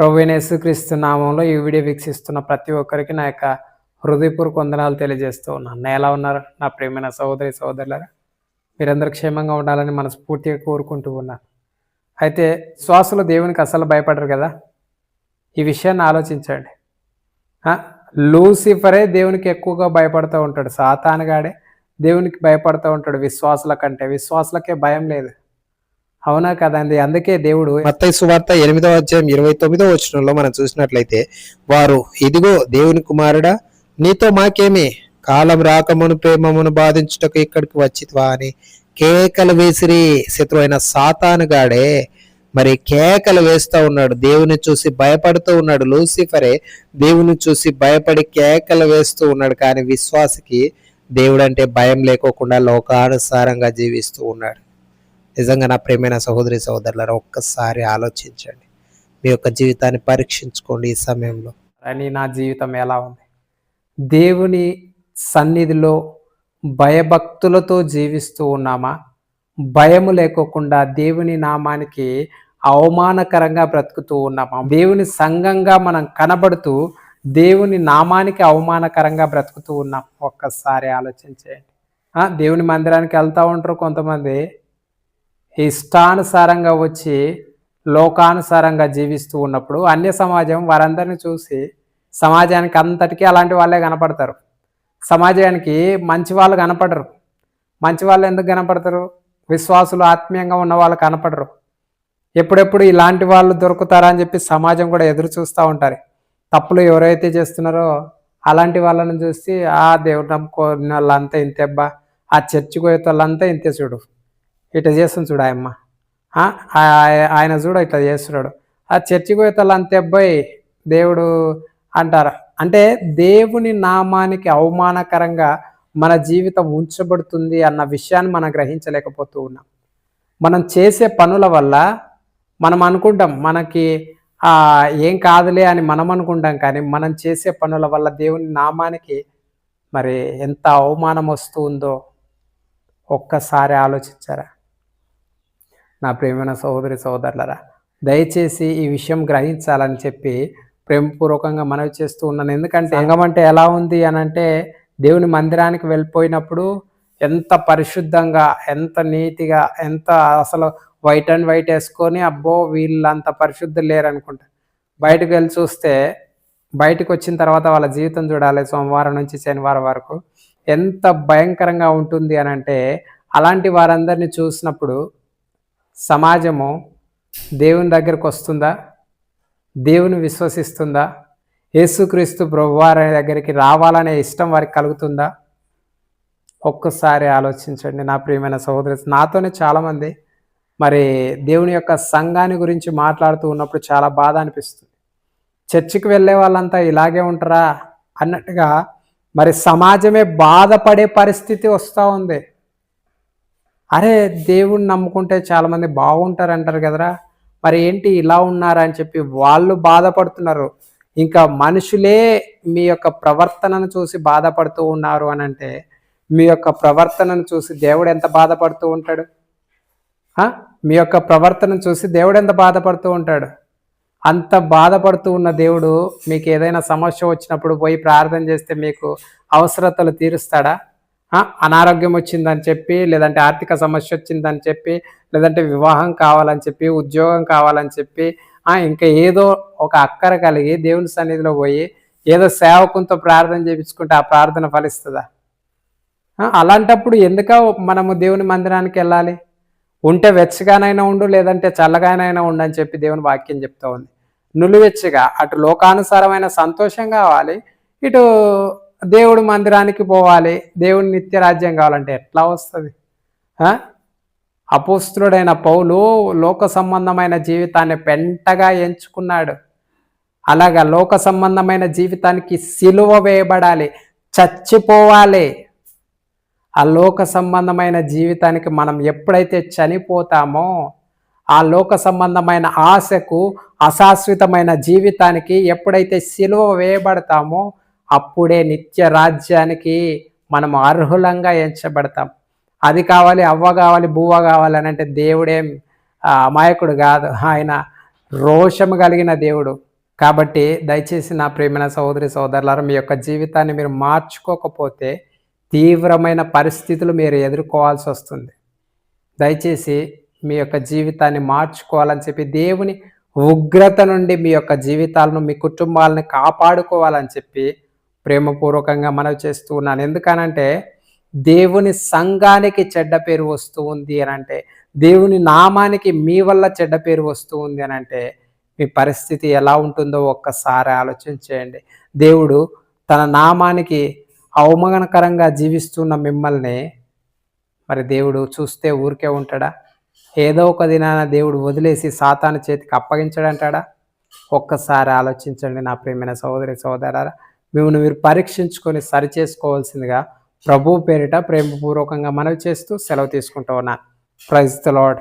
ప్రభువైన క్రీస్తు నామంలో ఈ వీడియో వీక్షిస్తున్న ప్రతి ఒక్కరికి నా యొక్క హృదయపూర్వక వందనాలు తెలియజేస్తూ ఉన్నాను. నేను ఎలా ఉన్నారు? నా ప్రేమైన సహోదరి సహోదరులారా మీరందరూ క్షేమంగా ఉండాలని మనస్ఫూర్తిగా కోరుకుంటూ ఉన్నాను. అయితే శ్వాసలో దేవునికి అసలు భయపడరు కదా? ఈ విషయాన్ని ఆలోచించండి. లూసిఫరే దేవునికి ఎక్కువగా భయపడుతూ ఉంటాడు. సాతానుగాడే దేవునికి భయపడుతూ ఉంటాడు. విశ్వాసుల కంటే విశ్వాసులకే భయం లేదు. అవునా కదండి. అందుకే దేవుడు మత్తయి సువార్త ఎనిమిదవ అధ్యాయం ఇరవై తొమ్మిదో వచనంలో మనం చూసినట్లయితే వారు ఇదిగో దేవుని కుమారుడా నీతో మాకేమి? కాలం రాకమును ప్రేమమును బాధించుటకు ఇక్కడికి వచ్చిత్వా అని కేకలు వేసిరి. శత్రువైన సాతానుగాడే మరి కేకలు వేస్తూ ఉన్నాడు. దేవుని చూసి భయపడుతూ ఉన్నాడు. లూసిఫరే దేవుని చూసి భయపడి కేకలు వేస్తూ ఉన్నాడు. కానీ విశ్వాసికి దేవుడంటే భయం లేకోకుండా లోకానుసారంగా జీవిస్తూ ఉన్నాడు. నిజంగా నా ప్రేమైన సహోదరి సహోదరులారా ఒక్కసారి ఆలోచించండి. మీ యొక్క జీవితాన్ని పరీక్షించుకోండి ఈ సమయంలో. అని నా జీవితం ఎలా ఉంది? దేవుని సన్నిధిలో భయభక్తులతో జీవిస్తూ ఉన్నామా? భయము లేకోకుండా దేవుని నామానికి అవమానకరంగా బ్రతుకుతూ ఉన్నామా? దేవుని సంఘంగా మనం కనబడుతూ దేవుని నామానికి అవమానకరంగా బ్రతుకుతూ ఉన్నాం. ఒక్కసారి ఆలోచించేయండి. దేవుని మందిరానికి వెళ్తూ ఉంటారు కొంతమంది. ఇష్టానుసారంగా వచ్చి లోకానుసారంగా జీవిస్తూ ఉన్నప్పుడు అన్య సమాజం వారందరిని చూసి సమాజానికి అంతటికీ అలాంటి వాళ్ళే కనపడతారు. సమాజానికి మంచి వాళ్ళు కనపడరు. మంచి వాళ్ళు ఎందుకు కనపడతారు? విశ్వాసులు ఆత్మీయంగా ఉన్న వాళ్ళు కనపడరు. ఎప్పుడెప్పుడు ఇలాంటి వాళ్ళు దొరుకుతారా అని చెప్పి సమాజం కూడా ఎదురు చూస్తూ ఉంటారు. తప్పులు ఎవరైతే చేస్తున్నారో అలాంటి వాళ్ళని చూసి ఆ దేవుడు నమ్ముకున్న వాళ్ళంతా ఇంతేబ్బా ఆ చర్చికి పోయే వాళ్ళంతా ఇంతే చూడు. ఇట్లా చేస్తుంది చూడు ఆయమ్మ. ఆయన చూడు ఇట్లా చేస్తున్నాడు. ఆ చర్చికి పోయే అంతే అబ్బాయి దేవుడు అంటారు. అంటే దేవుని నామానికి అవమానకరంగా మన జీవితం ఉంచబడుతుంది అన్న విషయాన్ని మనం గ్రహించలేకపోతూ ఉన్నాం. మనం చేసే పనుల వల్ల మనం అనుకుంటాం మనకి ఏం కాదులే అని మనం అనుకుంటాం కానీ మనం చేసే పనుల వల్ల దేవుని నామానికి మరి ఎంత అవమానం వస్తూ ఉందో ఒక్కసారి ఆలోచించారా? నా ప్రేమైన సహోదరి సహోదరులరా దయచేసి ఈ విషయం గ్రహించాలని చెప్పి ప్రేమపూర్వకంగా మనవి చేస్తూ ఉన్నాను. ఎందుకంటే సంఘం అంటే ఎలా ఉంది అని అంటే దేవుని మందిరానికి వెళ్ళిపోయినప్పుడు ఎంత పరిశుద్ధంగా ఎంత నీతిగా ఎంత అసలు వైట్ అండ్ వైట్ వేసుకొని అబ్బో వీళ్ళంత పరిశుద్ధులు లేరనుకుంటా బయటకు వెళ్ళి చూస్తే బయటకు వచ్చిన తర్వాత వాళ్ళ జీవితం చూడాలి సోమవారం నుంచి శనివారం వరకు. ఎంత భయంకరంగా ఉంటుంది అని అంటే అలాంటి వారందరినీ చూసినప్పుడు సమాజము దేవుని దగ్గరకు వస్తుందా? దేవుని విశ్వసిస్తుందా? యేసుక్రీస్తు ప్రభువారి దగ్గరికి రావాలనే ఇష్టం వారికి కలుగుతుందా? ఒక్కసారి ఆలోచించండి నా ప్రియమైన సహోదరి నాతోనే చాలామంది మరి దేవుని యొక్క సంఘాన్ని గురించి మాట్లాడుతూ ఉన్నప్పుడు చాలా బాధ అనిపిస్తుంది. చర్చికి వెళ్ళే వాళ్ళంతా ఇలాగే ఉంటారా? అన్నట్టుగా మరి సమాజమే బాధపడే పరిస్థితి వస్తూ ఉంది. అరే దేవుణ్ణి నమ్ముకుంటే చాలామంది బాగుంటారు అంటారు కదరా. మరి ఏంటి ఇలా ఉన్నారా అని చెప్పి వాళ్ళు బాధపడుతున్నారు. ఇంకా మనుషులే మీ యొక్క ప్రవర్తనను చూసి బాధపడుతూ ఉన్నారు అని అంటే మీ యొక్క ప్రవర్తనను చూసి దేవుడు ఎంత బాధపడుతూ ఉంటాడు? మీ యొక్క ప్రవర్తనను చూసి దేవుడు ఎంత బాధపడుతూ ఉంటాడు? అంత బాధపడుతూ ఉన్న దేవుడు మీకు ఏదైనా సమస్య వచ్చినప్పుడు పోయి ప్రార్థన చేస్తే మీకు అవసరతలు తీరుస్తాడా? అనారోగ్యం వచ్చిందని చెప్పి లేదంటే ఆర్థిక సమస్య వచ్చిందని చెప్పి లేదంటే వివాహం కావాలని చెప్పి ఉద్యోగం కావాలని చెప్పి ఇంకా ఏదో ఒక అక్కర కలిగి దేవుని సన్నిధిలో పోయి ఏదో సేవకుంతో ప్రార్థన చేయించుకుంటే ఆ ప్రార్థన ఫలిస్తుందా? అలాంటప్పుడు ఎందుక మనము దేవుని మందిరానికి వెళ్ళాలి? ఉంటే వెచ్చగానైనా ఉండు లేదంటే చల్లగానైనా ఉండు అని చెప్పి దేవుని వాక్యం చెప్తా ఉంది. నులివెచ్చగా అటు లోకానుసారమైన సంతోషం కావాలి ఇటు దేవుడు మందిరానికి పోవాలి. దేవుడు నిత్య రాజ్యం కావాలంటే ఎట్లా వస్తుంది? అపోస్తుడైన పౌలు లోక సంబంధమైన జీవితాన్ని పెంటగా ఎంచుకున్నాడు. అలాగా లోక సంబంధమైన జీవితానికి సిలువ వేయబడాలి. చచ్చిపోవాలి. ఆ లోక సంబంధమైన జీవితానికి మనం ఎప్పుడైతే చనిపోతామో ఆ లోక సంబంధమైన ఆశకు అశాశ్వతమైన జీవితానికి ఎప్పుడైతే సిలువ వేయబడతామో అప్పుడే నిత్య రాజ్యానికి మనం అర్హులంగా ఎంచబడతాం. అది కావాలి అవ్వ కావాలి బువ్వ కావాలి అని అంటే దేవుడేం అమాయకుడు కాదు. ఆయన రోషము కలిగిన దేవుడు. కాబట్టి దయచేసి నా ప్రేమైన సహోదరి సోదరులారా మీ యొక్క జీవితాన్ని మీరు మార్చుకోకపోతే తీవ్రమైన పరిస్థితులు మీరు ఎదుర్కోవాల్సి వస్తుంది. దయచేసి మీ యొక్క జీవితాన్ని మార్చుకోవాలని చెప్పి దేవుని ఉగ్రత నుండి మీ యొక్క జీవితాలను మీ కుటుంబాలను కాపాడుకోవాలని చెప్పి ప్రేమపూర్వకంగా మనవి చేస్తూ ఉన్నాను. ఎందుకనంటే దేవుని సంఘానికి చెడ్డ పేరు వస్తూ ఉంది అని అంటే దేవుని నామానికి మీ వల్ల చెడ్డ పేరు వస్తూ ఉంది అని అంటే మీ పరిస్థితి ఎలా ఉంటుందో ఒక్కసారి ఆలోచించేయండి దేవుడు తన నామానికి అవమానకరంగా జీవిస్తున్న మిమ్మల్ని మరి దేవుడు చూస్తే ఊరికే ఉంటాడా? ఏదో ఒక దినాన దేవుడు వదిలేసి సాతాను చేతికి అప్పగించడంటాడా? ఒక్కసారి ఆలోచించండి నా ప్రియమైన సహోదరి సహోదరారా. మిమ్మల్ని మీరు పరీక్షించుకొని సరి చేసుకోవాల్సిందిగా ప్రభు పేరిట ప్రేమపూర్వకంగా మనవి చేస్తూ సెలవు తీసుకుంటూ ఉన్నాను. Praise the lord